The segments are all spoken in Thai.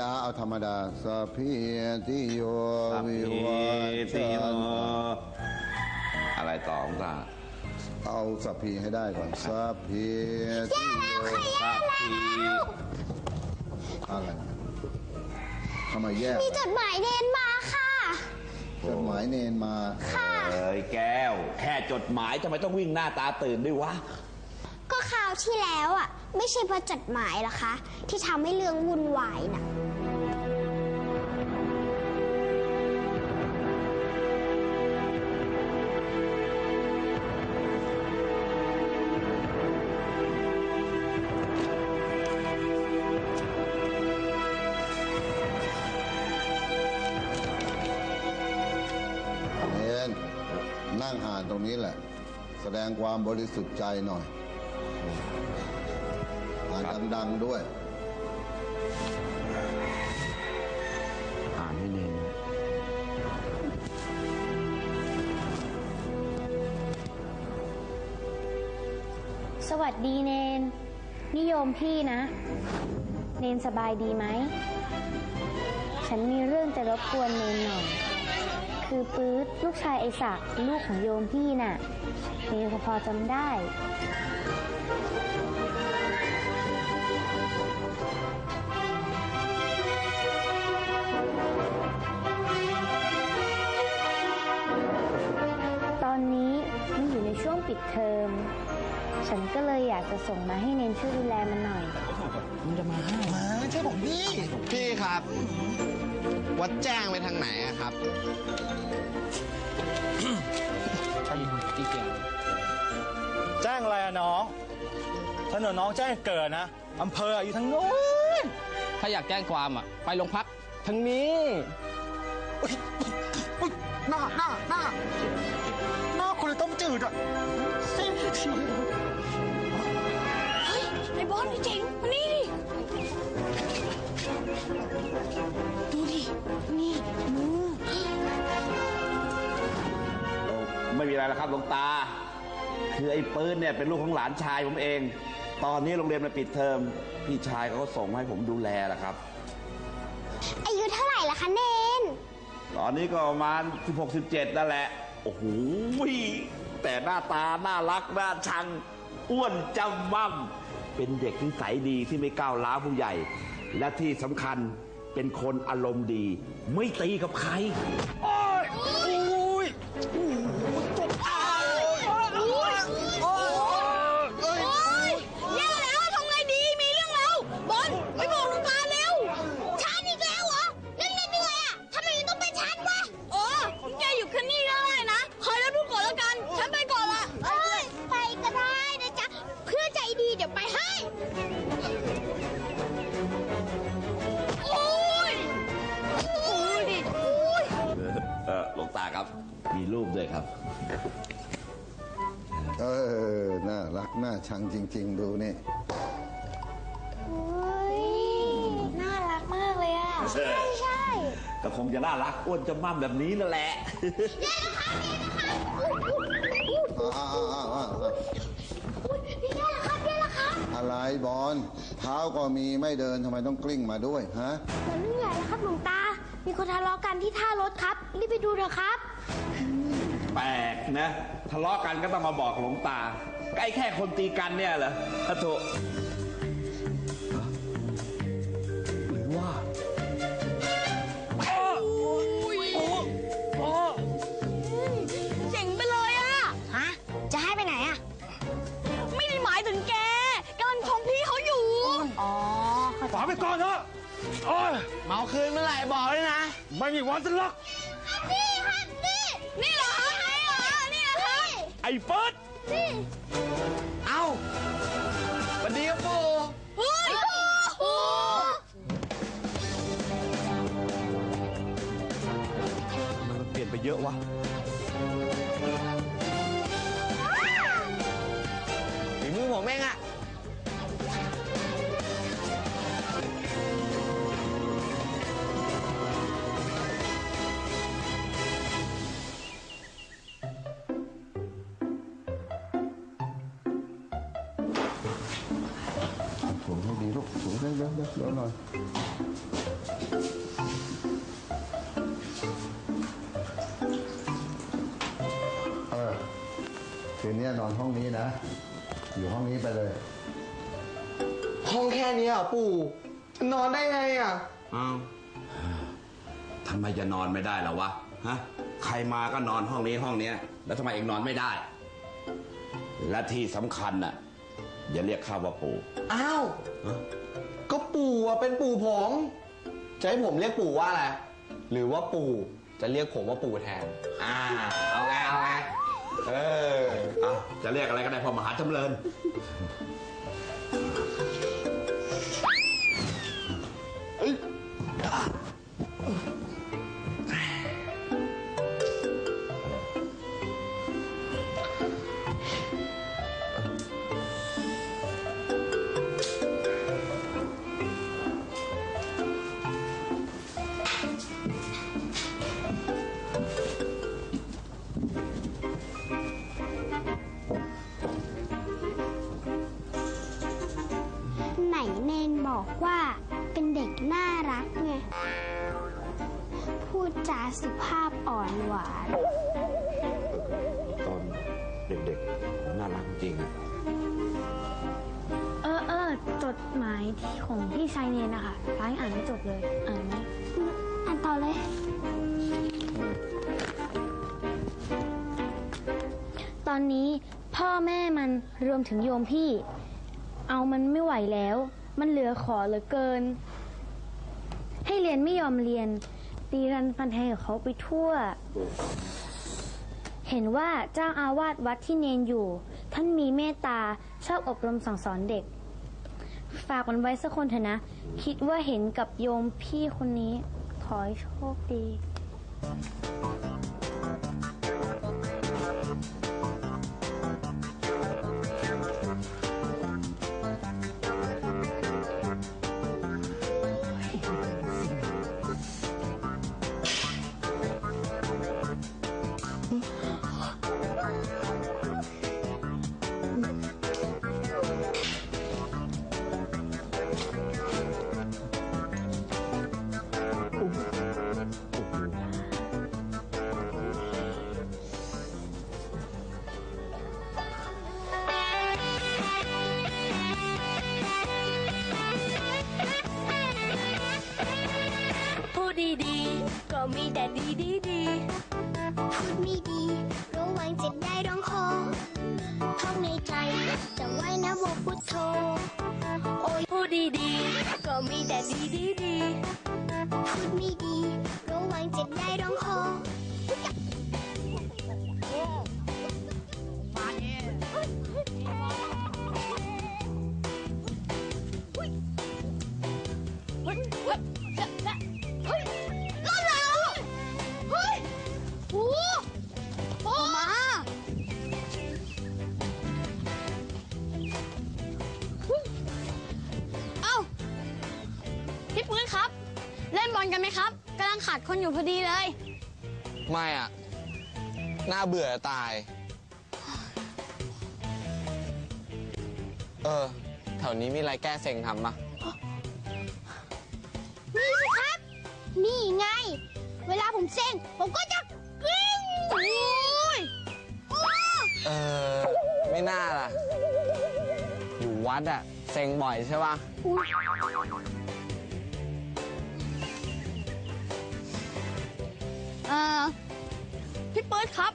ดา เอาธรรมดาสัพพิติโยสัพวิพิวัชติโยชันอะไรต่อของตาเอาสัพพีให้ได้ก่อนสัพพิติโยสัพพีอะไรทำไมแย่มีจดหมายเดนมาค่ะ จดหมายเนนมาเอ้ยแก้ว แค่จดหมายทำไมต้องวิ่งหน้าตาตื่นด้วยวะก็คราวที่แล้วอะ ไม่ใช่เพราะจดหมายหรอคะ ที่ทำให้เรื่องวุ่นวายน่ะ เนนนั่งห่านตรงนี้แหละ แสดงความบริสุทธิ์ใจหน่อย อ่านดังๆด้วย อ่านให้เนนสวัสดีเนน นิยมพี่นะ เนนสบายดีไหม ฉันมีเรื่องจะรบกวนเนนหน่อย คือปื๊ดลูกชายไอศักดิ์ลูกของโยมพี่น่ะเนนก็พอจำได้ ตอนนี้มันอยู่ในช่วงปิดเทอม ฉันก็เลยอยากจะส่งมาให้เนนช่วยดูแลมันหน่อย มันจะมาห้าใช่ผมพี่พี่ครับ วัดแจ้งไปทางไหนอะครับแจ้งอะไรอะน้องถนนน้องแจ้งเกิดนะอำเภออยู่ทางโน้นถ้าอยากแจ้งความอะไปโรงพักทางนี้หน้าหน้าหน้าหน้าคนเลยต้มจืดอะ บอลพี่เจ๋งมานี่ดิ ดูดิ นี่ มือไม่มีอะไรแล้วครับหลวงตา คือไอ้ปืนเนี่ยเป็นลูกของหลานชายผมเอง ตอนนี้โรงเรียนมันปิดเทอม พี่ชายเขาก็ส่งมาให้ผมดูแลแหละครับ อายุเท่าไหร่ละคะเนน ตอนนี้ก็ประมาณ 16 17นั่นแหละ โอ้โหแต่หน้าตา น่ารัก น่าชัง อ้วนจำมั่ม เป็นเด็กนิสัยดีที่ไม่ก้าวร้าวผู้ใหญ่ และที่สำคัญเป็นคนอารมณ์ดี ไม่ตีกับใคร โมีรูปด้วยครับ เออ น่ารัก น่าชังจริง ๆ ดูนี่ เฮ้ยน่ารักมากเลยอะ ใช่ ใช่ก็คงจะน่ารักอ้วนจำมั่มแบบนี้นั่นแหละอ่าอ่าอ่าอ่าอุ๊ยนี่แหละครับนี่แหละครับอะไรบอล เท้าก็มีไม่เดินทำไมต้องกลิ้งมาด้วย ฮะเหมือนเรื่องใหญ่แล้วครับหลวงตา มีคนทะเลาะกันที่ท่ารถครับรีบไปดูเถอะครับเนะ ทะเลาะกันก็ต้องมาบอกหลวงตาใกล้แค่คนตีกันเนี่ยเหรอพระโถหรือว่าเจ๋งไปเลยอะฮะ จะให้ไปไหนอะไม่ได้หมายถึงแกกำลังชมพี่เขาอยู่ อ๋อฝากไปก่อนเถอะ โอ้ยเมาคืนเมื่อไหร่บอกเลยนะ ไม่มีวันจะล็อกนี่ฮันนี่นี่เหรอนี่เหรอนี่เหรอครับไอ้เฟิร์สนี่เอ้าสวัสดีครับปู่เฮ้ยโอ้มันเปลี่ยนไปเยอะวะ ยอะเยอะเยอะหน่อยเออคืนนี้นอนห้องนี้นะ อยู่ห้องนี้ไปเลย ห้องแค่นี้เหรอปู่ นอนได้ไงอะอ้าวทำไมจะนอนไม่ได้ล่ะวะ ฮะ ใครมาก็นอนห้องนี้ห้องเนี้ย แล้วทำไมเองนอนไม่ได้ และที่สำคัญน่ะ อย่าเรียกข้าว่าปู่ อ้าวฮะ ก็ปู่อะเป็นปู่ผม จะให้ผมเรียกปู่ว่าอะไร หรือว่าปู่จะเรียกผมว่าปู่แทน อ่า เอาไง เอาไง เอออะจะเรียกอะไรก็ได้พอมหาจำเริญ เนนบอกว่าเป็นเด็กน่ารักไง พูดจาสุภาพอ่อนหวาน ตอนเด็กๆน่ารักจริงเออเออจดหมายที่ของพี่ชายเนนนะคะร้ายอ่านไม่จบเลย อ่านไหมอ่านต่อเลย ตอนนี้พ่อแม่มันรวมถึงโยมพี่ เอามันไม่ไหวแล้ว มันเหลือขอเหลือเกิน ให้เรียนไม่ยอมเรียน ตีรันฟันแทงกับเขาไปทั่ว เห็นว่าเจ้าอาวาสวัดที่เนนอยู่ ท่านมีเมตตาชอบอบรมสั่งสอนเด็ก ฝากมันไว้สักคนเถอะนะ คิดว่าเห็นกับโยมพี่คนนี้ ขอให้โชคดี ดีดีดีพูดไม่ดีระวังจะได้ร้องคอท่องในใจจำไว้นะว่าพุทโธโอ้ยพูดดีๆก็มีแต่ดีดีดีพูดไม่ดีระวังจะได้ร้องค ขาดคนอยู่พอดีเลย ไม่อะน่าเบื่อตาย เออ แถวนี้มีอะไรแก้เซ็งทำปะนี่สิครับ นี่ไง เวลาผมเซ็งผมก็จะกริ้งโอ้ยเออ ไม่น่าล่ะ อยู่วัดอะเซ็งบ่อยใช่ปะ พี่เปิร์ดครับ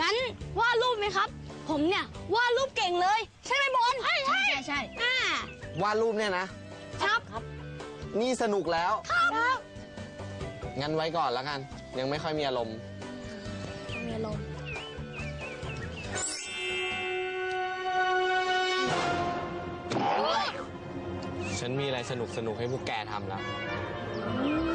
งั้นวาดรูปไหมครับ ผมเนี่ยวาดรูปเก่งเลย ใช่ไหมบอลใช่ใช่ใช่อ่าวาดรูปเนี่ยนะ ครับนี่สนุกแล้ว ครับ งั้นไว้ก่อนแล้วกัน ยังไม่ค่อยมีอารมณ์มีอารมณ์ฉันมีอะไรสนุกสนุกๆให้พวกแกทำแล้วอืม